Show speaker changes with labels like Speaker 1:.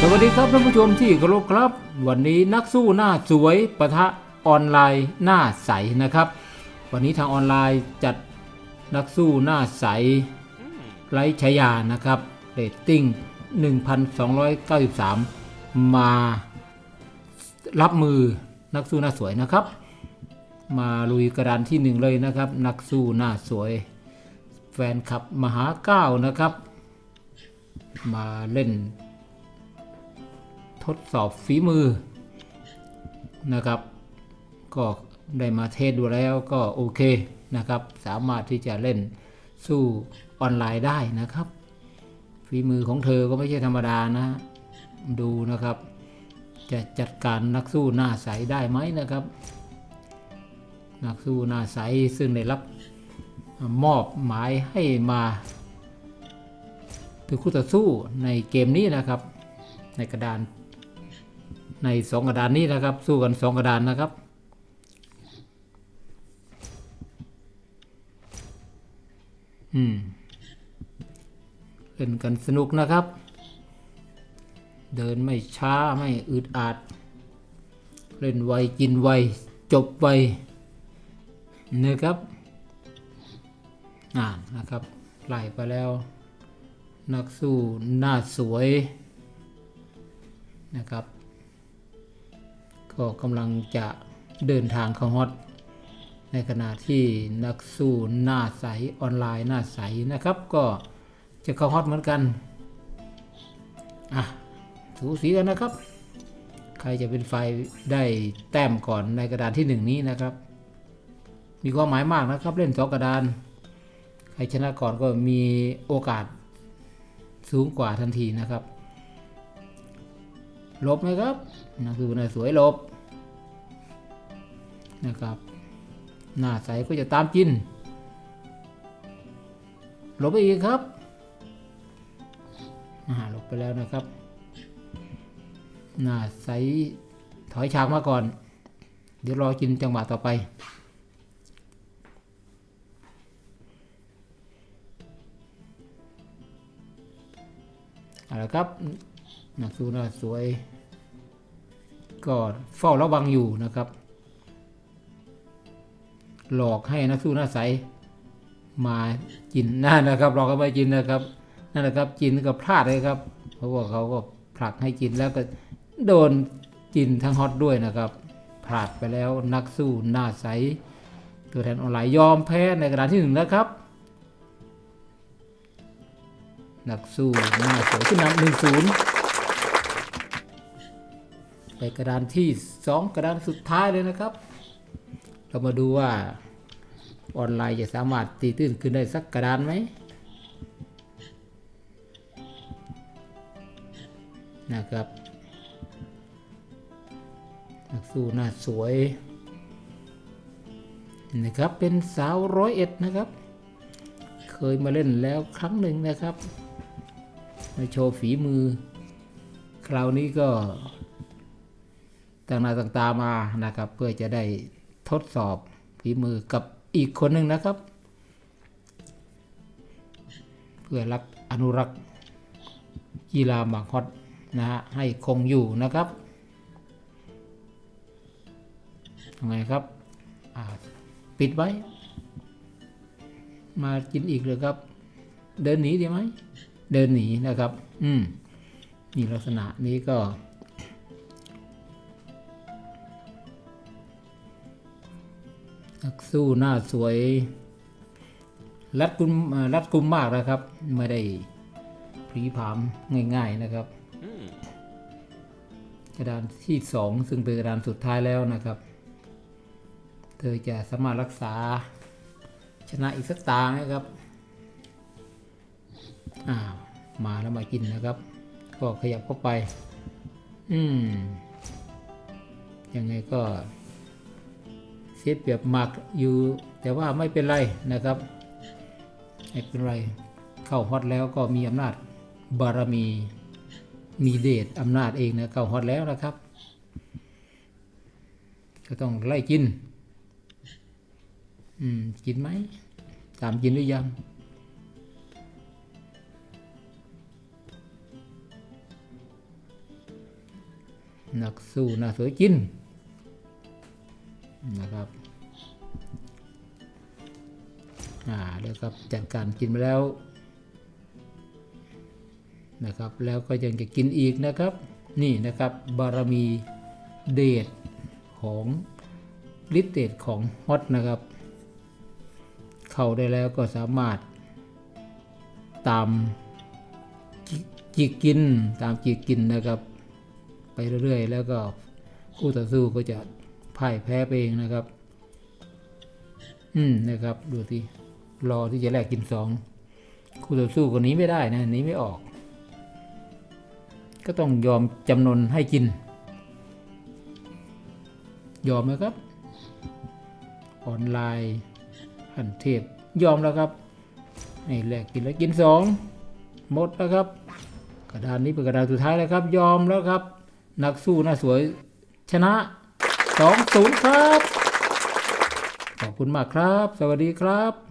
Speaker 1: สวัสดีครับท่านผู้ชมที่เคารพครับ วันนี้นักสู้หน้าสวยปะทะออนไลน์หน้าใสนะครับ วันนี้ทางออนไลน์จัดนักสู้หน้าใสไร้ฉายานะครับเรตติ้ง 1,293 มารับมือนักสู้หน้าสวยนะครับ มาลุยกระดานที่หนึ่งเลยนะครับ นักสู้หน้าสวย แฟนคลับมหาเก้านะครับ มาเล่น ทดสอบฝีมือนะครับ ก็ได้มาเทสดูแล้วก็โอเคนะครับ สามารถที่จะเล่นสู้ออนไลน์ได้นะครับ ฝีมือของเธอก็ไม่ใช่ธรรมดานะ ดูนะครับ จะจัดการนักสู้หน้าใสได้ไหมนะครับ นักสู้หน้าใสซึ่งได้รับมอบหมายให้มาเป็นคู่ต่อสู้ในเกมนี้นะครับ ในกระดาน ในสองกระดานนี้นะครับ สู้กันสองกระดานนะครับ อืมเล่นกันสนุกนะครับ เดินไม่ช้าไม่อึดอัดเล่นไวกินไวจบไวนะครับอ่านนะครับไล่ไปแล้ว นักสู้หน้าสวยนะครับ ก็กำลังจะเดินทางเข้าฮอตในขณะที่นักสู้หน้าใสออนไลน์หน้าใสนะครับ ก็จะเข้าฮอตเหมือนกันอะสูสีกันนะครับ ใครจะเป็นไฟได้แต้มก่อนในกระดานที่หนึ่งนี้นะครับ มีความหมายมากนะครับเล่นสองกระดาน ใครชนะก่อนก็มีโอกาสสูงกว่าทันทีนะครับ ลบไหมครับนักสู้หน้าสวยลบนะครับ หน้าใสก็จะตามจิน ลบไปอีกครับอ่าลบไปแล้วนะครับ หน้าใสถอยฉากมาก่อน เดี๋ยวรอกินจังหวะต่อไปเอาละครับนักสู้น้าสวย ก็เฝ้าระวังอยู่นะครับ หลอกให้นักสู้หน้าใสมาจินนั่นนะครับหลอกให้มาจินนะครับ นั่นแหละครับจินก็พลาดเลยครับ เพราะว่าเขาก็ผลักให้จินแล้วก็โดนจินทั้งฮอตด้วยนะครับพลาดไปแล้วนักสู้หน้าใส ตัวแทนออนไลน์ยอมแพ้ในกระดานที่หนึ่งนะครับนักสู้หน้าสวยขึ้นนำหนึ่งศูนย์ ไปกระดานที่สองกระดานสุดท้ายเลยนะครับ เรามาดูว่าออนไลน์จะสามารถตีตื้นขึ้นได้สักกระดานไหมนะครับนักสู้หน้าสวยนะครับเป็นสาวร้อยเอ็ดนะครับ เคยมาเล่นแล้วครั้งหนึ่งนะครับมาโชว์ฝีมือ คราวนี้ก็ ต่างหน้าต่างตามานะครับ เพื่อจะได้ทดสอบฝีมือกับอีกคนหนึ่งนะครับ เพื่อรักอนุรักษ์กีฬาหมากฮอตนะฮะให้คงอยู่นะครับยังไงครับปิดไว้ มากินอีกเลยครับ เดินหนีดีไหม เดินหนีนะครับ อืมนี่ลักษณะนี้ก็ นักสู้หน้าสวยรัดกุมอ่ารัดกุมมากนะครับ ไม่ได้พรีผามง่าย ๆนะครับกระดานที่สองซึ่งเป็นกระดานสุดท้ายแล้วนะครับ เธอจะสามารถรักษาชนะอีกสักตาไหมครับอ้าวมาแล้วมากินนะครับ ก็ขยับเข้าไป อืมยังไงก็เสียเปรียบหมากอยู่แต่ว่าไม่เป็นไรนะครับไม่เป็นไรเข้าฮอตแล้วก็มีอำนาจบารมีมีเดชอำนาจเองนะเข้าฮอตแล้วนะครับ ก็ต้องไล่กินอืมกินไหมตามกินหรือยังนักสู้น้าสวยกิน นะครับอ่าเดี๋ยวครับจัดการกินไปแล้วนะครับแล้วก็ยังจะกินอีกนะครับ นี่นะครับบารมีเดชของฤทธิเดชของฮอตนะครับ เข้าได้แล้วก็สามารถตามจิกกินตามจิกกินนะครับ ไปเรื่อยๆ แล้วก็คู่ต่อสู้ก็จะ พ่ายแพ้ไปเองนะครับ อืมนะครับ ดูสิรอที่จะแลกกินสองคู่ต่อสู้คนนี้ไม่ได้นะหนี้ไม่ออก ก็ต้องยอมจำนนให้กิน ยอมไหมครับ ออนไลน์พันเทพยอมแล้วครับให้แลกกินแล้วกินสองหมดแล้วครับกระดานนี้เป็นกระดานสุดท้ายแล้วครับ ยอมแล้วครับ นักสู้หน้าสวยชนะ สองศูนย์ครับ ขอบคุณมากครับ สวัสดีครับ